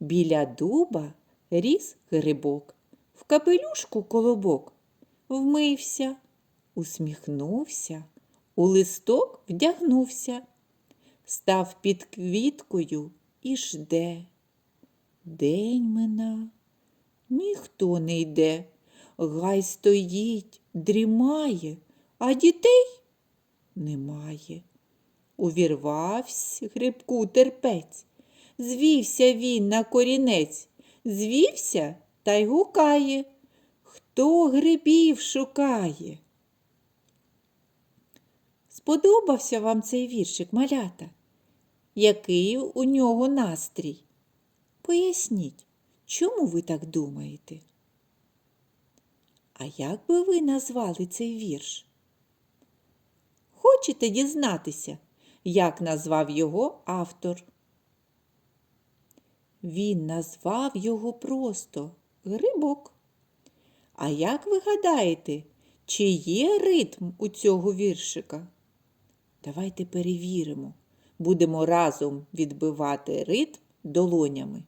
Біля дуба ріс грибок, в капелюшку колобок. Вмився, усміхнувся, у листок вдягнувся, став під квіткою і жде. День мина, ніхто не йде, гай стоїть, дрімає, а дітей немає. Увірвався грибку терпець, звівся він на корінець, звівся та й гукає. Хто грибів шукає? Сподобався вам цей віршик, малята? Який у нього настрій? Поясніть, чому ви так думаєте? А як би ви назвали цей вірш? Хочете дізнатися, як назвав його автор? Він назвав його просто грибок. А як ви гадаєте, чи є ритм у цього віршика? Давайте перевіримо. Будемо разом відбивати ритм долонями.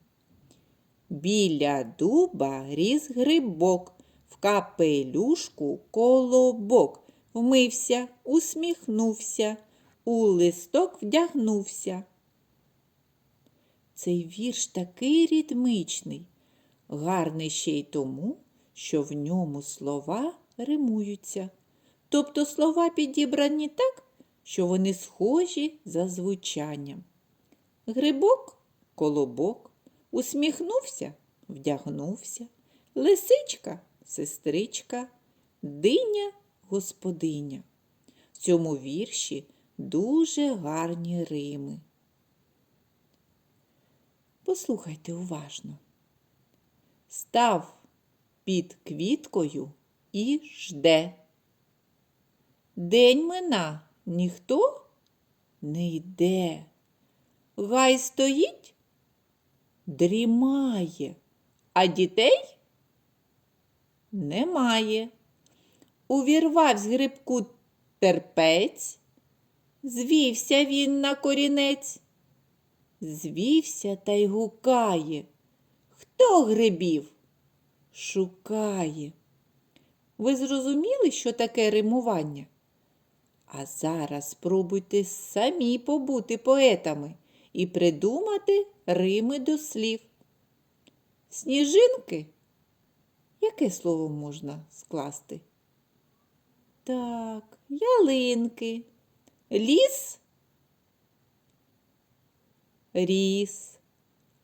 Біля дуба ріс грибок, в капелюшку колобок. Вмився, усміхнувся, у листок вдягнувся. Цей вірш такий ритмичний, гарний ще й тому, що в ньому слова римуються. Тобто слова підібрані так, що вони схожі за звучанням. Грибок колобок, усміхнувся, вдягнувся, лисичка сестричка, диня господиня. В цьому вірші дуже гарні рими. Послухайте уважно. Став під квіткою і жде. День мина ніхто не йде. Гай стоїть, дрімає, а дітей немає. Увірвав з грибку терпець, звівся він на корінець, звівся та й гукає. Хто грибів? Шукає. Ви зрозуміли, що таке римування? А зараз спробуйте самі побути поетами і придумати рими до слів. Сніжинки? Яке слово можна скласти? Так, ялинки, ліс, ріс,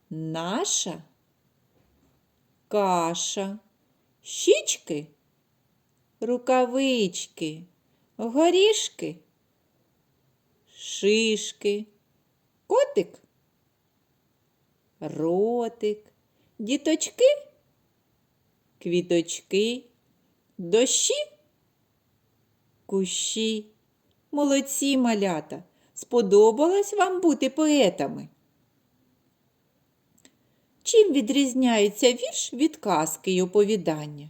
наша каша, щічки, рукавички, горішки, шишки, котик, ротик, діточки, квіточки, дощі, кущі. Молодці малята! Сподобалось вам бути поетами? Чим відрізняється вірш від казки й оповідання?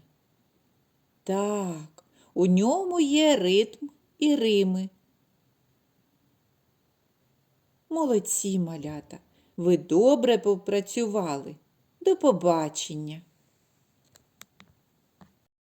Так, у ньому є ритм і рими. Молодці малята, ви добре попрацювали. До побачення!